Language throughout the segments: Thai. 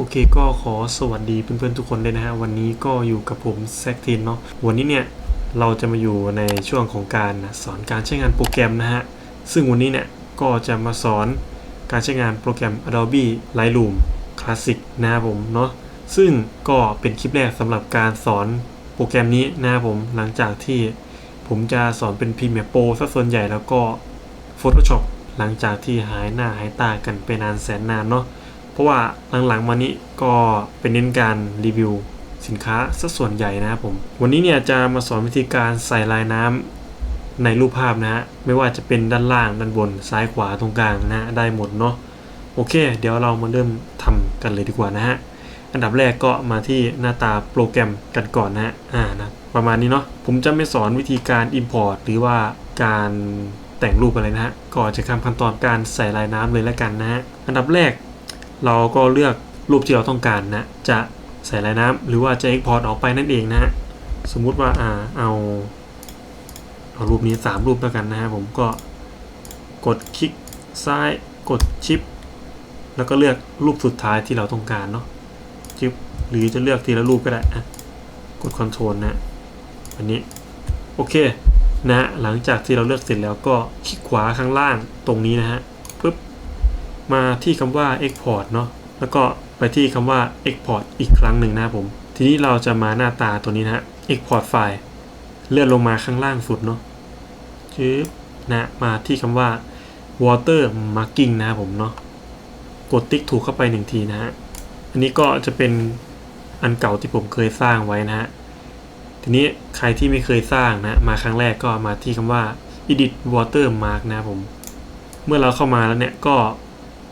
โอเคก็ขอสวัสดีเพื่อนๆทุกคนเลยนะฮะวันนี้ก็อยู่กับผมแซกทีนเนาะวันนี้เนี่ยเราจะมาอยู่ในช่วงของการสอนการใช้งานโปรแกรมนะฮะซึ่งวันนี้เนี่ยก็จะมาสอนการใช้งานโปรแกรม Adobe Lightroom Classic นะครับผมเนาะซึ่งก็เป็นคลิปแรกสำหรับการสอนโปรแกรมนี้นะครับผมหลังจากที่ผมจะสอนเป็น Premiere Pro ซะส่วนใหญ่แล้วก็ Photoshop หลังจากที่หายหน้าหายตากันไปนานแสนนานเนาะ ราะว่าหลังๆมานี้ก็เป็นเน้นการรีวิวสินค้าซะส่วนใหญ่นะครับผม วันนี้เนี่ยจะมาสอนวิธีการใส่ลายน้ำในรูปภาพนะฮะไม่ว่าจะเป็นด้านล่างด้านบนซ้ายขวาตรงกลางนะฮะได้หมดเนาะโอเค เดี๋ยวเรามาเริ่มทำกันเลยดีกว่านะฮะอันดับแรกก็มาที่หน้าตาโปรแกรมกันก่อนนะฮะอ่านะประมาณนี้เนาะผมจะไม่สอนวิธีการ Import หรือว่าการแต่งรูปอะไรนะฮะก็จะข้ามขั้นตอนการใส่ลายน้ำเลยแล้วกันนะฮะอันดับแรก เราก็เลือกรูปที่เราต้องการนะ จะใส่ลายน้ำหรือว่าจะ Export ออกไปนั่นเองนะฮะ สมมุติว่าอ่าเอาเอารูปนี้ 3 รูปแล้วกันนะฮะผมก็กดคลิกซ้ายกดชิป แล้วก็เลือกรูปสุดท้ายที่เราต้องการเนาะชิปหรือจะเลือกทีละรูปก็ได้อะกด Ctrl นะอันนี้โอเคนะหลังจากที่เราเลือกเสร็จแล้วก็คลิกขวาข้างล่างตรงนี้นะฮะ มาที่คำว่า export เนาะแล้วก็ไปที่คำว่า export อีกครั้งหนึ่งนะครับผม ทีนี้เราจะมาหน้าตาตัวนี้นะฮะ export file เลื่อนลงมาข้างล่างสุดเนาะจึ๊บนะมาที่คำว่า water marking นะครับผมเนาะกดติ๊กถูกเข้าไปหนึ่งทีนะฮะอันนี้ก็จะเป็นอันเก่าที่ผมเคยสร้างไว้นะฮะทีนี้ใครที่ไม่เคยสร้างนะมาครั้งแรกก็มาที่คำว่า edit water mark นะผม เมื่อเราเข้ามาแล้วเนี่ยก็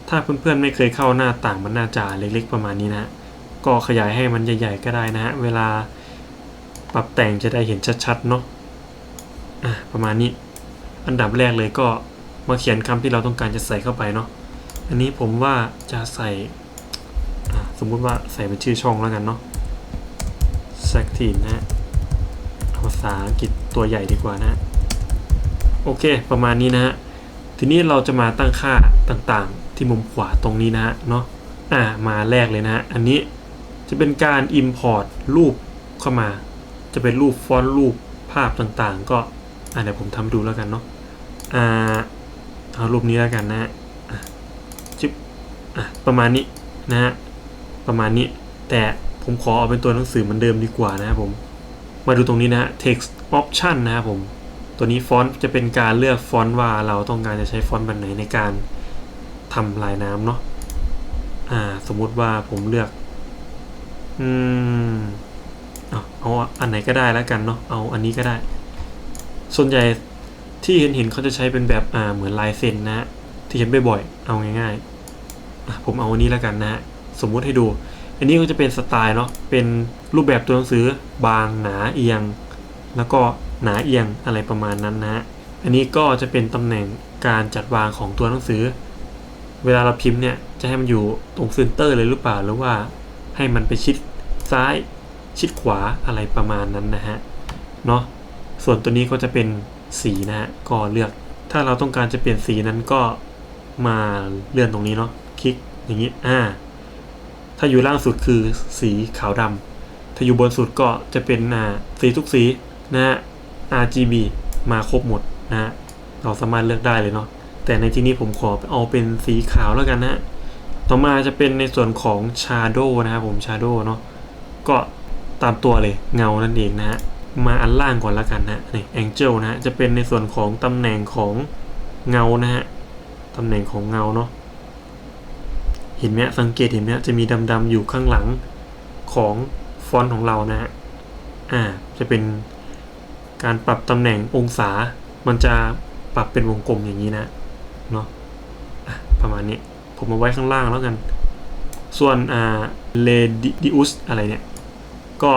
ถ้าเพื่อนๆไม่เคยเข้าหน้าต่างมันหน้าจาเล็กๆประมาณนี้นะ ก็ขยายให้มันใหญ่ๆก็ได้นะฮะ เวลาปรับแต่งจะได้เห็นชัดๆเนาะอะประมาณนี้ อันดับแรกเลยก็มาเขียนคำที่เราต้องการจะใส่เข้าไปเนาะ อันนี้ผมว่าจะใส่สมมุติว่าใส่เป็นชื่อช่องแล้วกันเนาะ s a c t i n นะ ภาษาอังกฤษตัวใหญ่ดีกว่านะ โอเค ประมาณนี้นะฮะ ทีนี้เราจะมาตั้งค่าต่างๆ ที่มุมขวาตรงนี้นะฮะเนาะอ่ามาแรกเลยนะฮะอันนี้จะเป็นการ Import รูปเข้ามา จะเป็นรูปฟอนต์รูปภาพต่างๆ ก็อ่าเดี๋ยวผมทำดูแล้วกันเนาะอ่าเอารูปนี้แล้วกันนะฮะจิ๊บอะประมาณนี้นะฮะประมาณนี้แต่ผมขอเอาเป็นตัวหนังสือเหมือนเดิมดีกว่านะครับผมมาดูตรงนี้นะฮะ text option นะครับผม ตัวนี้ฟอนต์จะเป็นการเลือกฟอนต์ว่าเราต้องการจะใช้ฟอนต์แบบไหนในการ ทำลายน้ำเนาะอ่า สมมุติว่าผมเลือก อืมเอาเอาอันไหนก็ได้แล้วกันเนาะเอาอันนี้ก็ได้ ส่วนใหญ่ที่เห็นเห็นเขาจะใช้เป็นแบบอ่าเหมือนลายเซ็นนะฮะที่เห็นบ่อยๆเอาง่ายๆผมเอาอันนี้แล้วกันนะฮะสมมุติให้ดู อันนี้ก็จะเป็นสไตล์เนาะเป็นรูปแบบตัวหนังสือบางหนาเอียง แล้วก็หนาเอียงอะไรประมาณนั้นนะฮะอันนี้ก็จะเป็นตำแหน่งการจัดวางของตัวหนังสือ เวลาเราพิมพ์เนี่ยจะให้มันอยู่ตรงเซนเตอร์เลยหรือเปล่าหรือว่าให้มันไปชิดซ้ายชิดขวาอะไรประมาณนั้นนะฮะเนาะส่วนตัวนี้ก็จะเป็นสีนะฮะก็เลือก ถ้าเราต้องการจะเปลี่ยนสีนั้นก็มาเลื่อนตรงนี้เนาะคลิกอย่างนี้อ่าถ้าอยู่ล่างสุดคือสีขาวดำถ้าอยู่บนสุดก็จะเป็นอ่าสีทุกสีนะฮะ RGB มาครบหมดนะฮะเราสามารถเลือกได้เลยเนาะ แต่ในที่นี้ผมขอเอาเป็นสีขาวแล้วกันนะต่อมาจะเป็นในส่วนของ Shadow นะครับผม Shadow เนาะก็ตามตัวเลยเงานั่นเองนะฮะมาอันล่างก่อนแล้วกันนะนี่ Angel นะฮะจะเป็นในส่วนของตำแหน่งของเงานะฮะตำแหน่งของเงาเนาะเห็นไหมสังเกตเห็นไหมจะมีดำๆอยู่ข้างหลังของฟอนต์ของเรานะฮะอ่าจะเป็นการปรับตำแหน่งองศา มันจะปรับเป็นวงกลมอย่างนี้นะ เนาะประมาณนี้ผมเอาไว้ข้างล่างแล้วกัน ส่วนอ่า radius อะไรเนี่ย ก็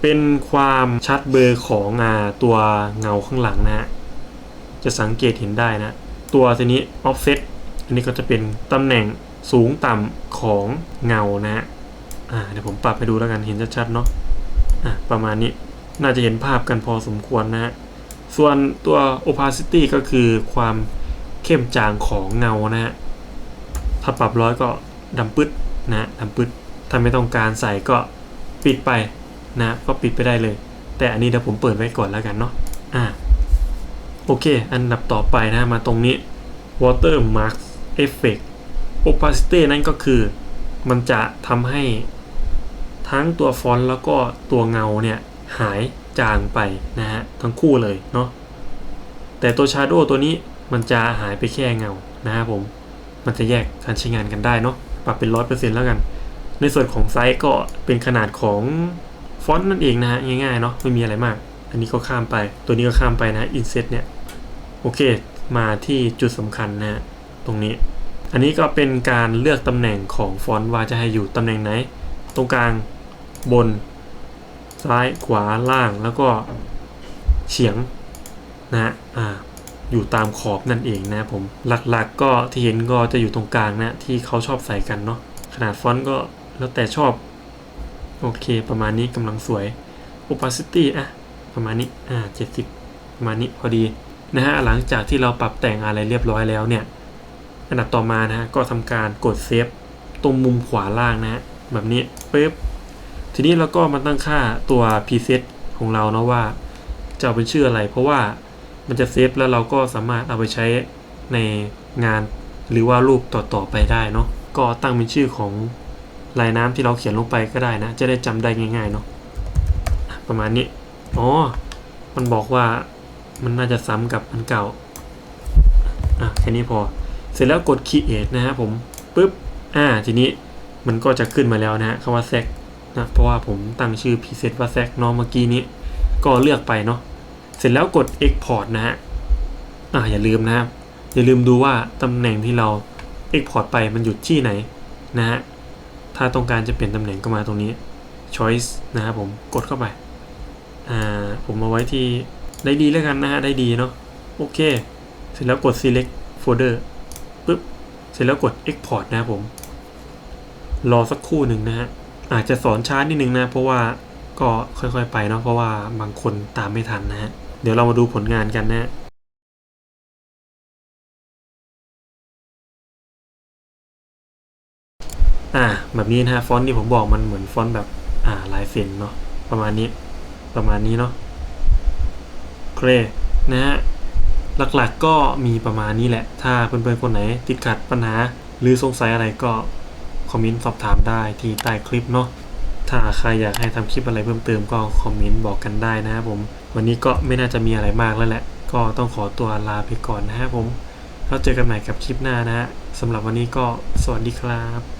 เป็นความชัดเบอร์ของอ่าตัวเงาข้างหลังนะฮะจะสังเกตเห็นได้นะ ตัวทีนี้ offset อันนี้ก็จะเป็นตำแหน่งสูงต่ำของเงานะฮะอ่าเดี๋ยวผมปรับให้ดูแล้วกันเห็นชัดๆเนาะอะประมาณนี้น่าจะเห็นภาพกันพอสมควรนะฮะส่วนตัว opacity ก็คือความ เข้มจางของเงานะฮะถ้าปรับร้อยก็ดำปึ๊ดนะดำปึ๊ดถ้าไม่ต้องการใส่ก็ปิดไปนะก็ปิดไปได้เลย แต่อันนี้เดี๋ยวผมเปิดไว้ก่อนแล้วกันเนาะอ่าโอเค อันดับต่อไปนะมาตรงนี้ watermark effect opacity นั่นก็คือ มันจะทำให้ทั้งตัวฟอนต์แล้วก็ตัวเงาเนี่ยหายจางไปนะฮะทั้งคู่เลยเนาะแต่ตัว Shadow ตัวนี้ มันจะหายไปแค่เงานะครับผม มันจะแยกการใช้งานกันได้เนาะปรับเป็นร้อยเปอร์เซ็นต์แล้วกัน ในส่วนของไซส์ก็เป็นขนาดของฟอนต์นั่นเองนะฮะง่ายๆเนาะไม่มีอะไรมาก อันนี้ก็ข้ามไป ตัวนี้ก็ข้ามไปนะอินเซตเนี่ยโอเค มาที่จุดสำคัญนะฮะตรงนี้ อันนี้ก็เป็นการเลือกตำแหน่งของฟอนต์ว่าจะให้อยู่ตำแหน่งไหน ตรงกลางบน ซ้ายขวาล่างแล้วก็เฉียงนะฮะอ่า อยู่ตามขอบนั่นเองนะผมหลักๆก็ที่เห็นก็จะอยู่ตรงกลางนะที่เขาชอบใส่กันเนาะขนาดฟอนต์ก็แล้วแต่ชอบ โอเค ประมาณนี้กำลังสวย opacity อะประมาณนี้อ่า70ประมาณนี้พอดีนะฮะหลังจากที่เราปรับแต่งอะไรเรียบร้อยแล้วเนี่ยอันดับต่อมานะฮะก็ทำการกดเซฟตรงมุมขวาล่างนะฮะแบบนี้ปึ๊บทีนี้เราก็มาตั้งค่าตัว preset ของเราเนาะว่าจะเป็นชื่ออะไร เพราะว่า มันจะเซฟแล้วเราก็สามารถเอาไปใช้ในงาน หรือว่ารูปต่อๆไปได้เนาะก็ตั้งเป็นชื่อของลายน้ำที่เราเขียนลงไปก็ได้นะ จะได้จำได้ง่ายๆเนาะประมาณนี้อ๋อมันบอกว่ามันน่าจะซ้ำกับอันเก่าอะแค่นี้พอ เสร็จแล้วกด create นะฮะผมปุ๊บอ่าทีนี้มันก็จะขึ้นมาแล้วนะฮะคำว่า sec นะเพราะว่าผมตั้งชื่อ preset ว่า sec เนาะเมื่อกี้นี้ก็เลือกไปเนาะ เสร็จแล้วกด export นะฮะอ่าอย่าลืมนะครับอย่าลืมดูว่าตำแหน่งที่เรา export ไปมันอยู่ที่ไหนนะฮะถ้าต้องการจะเปลี่ยนตำแหน่งก็มาตรงนี้ choice นะครับผมกดเข้าไปอ่าผมเอาไว้ที่ได้ดีแล้วกันนะฮะได้ดีเนาะโอเค เสร็จแล้วกด select folder ปึ๊บเสร็จแล้วกด export นะครับผม รอสักครู่หนึ่งนะฮะอาจจะสอนช้านิดนึงนะ เพราะว่าก็ค่อยๆไปเนาะเพราะว่าบางคนตามไม่ทันนะฮะ เดี๋ยวเรามาดูผลงานกันนะฮะอ่าแบบนี้นะฮะฟอนต์ที่ผมบอกมันเหมือนฟอนต์แบบอ่าลายเซ็นเนาะประมาณนี้ประมาณนี้เนาะโอเคนะฮะหลักๆก็มีประมาณนี้แหละ ถ้าเพื่อนๆคนไหนติดขัดปัญหา หรือสงสัยอะไรก็คอมเมนต์สอบถามได้ที่ใต้คลิปเนาะถ้าใครอยากให้ทำคลิปอะไรเพิ่มเติมก็คอมเมนต์บอกกันได้นะครับผม วันนี้ก็ไม่น่าจะมีอะไรมากแล้วแหละ ก็ต้องขอตัวลาไปก่อนนะฮะผมแล้วเจอกันใหม่กับคลิปหน้านะฮะสำหรับวันนี้ก็สวัสดีครับ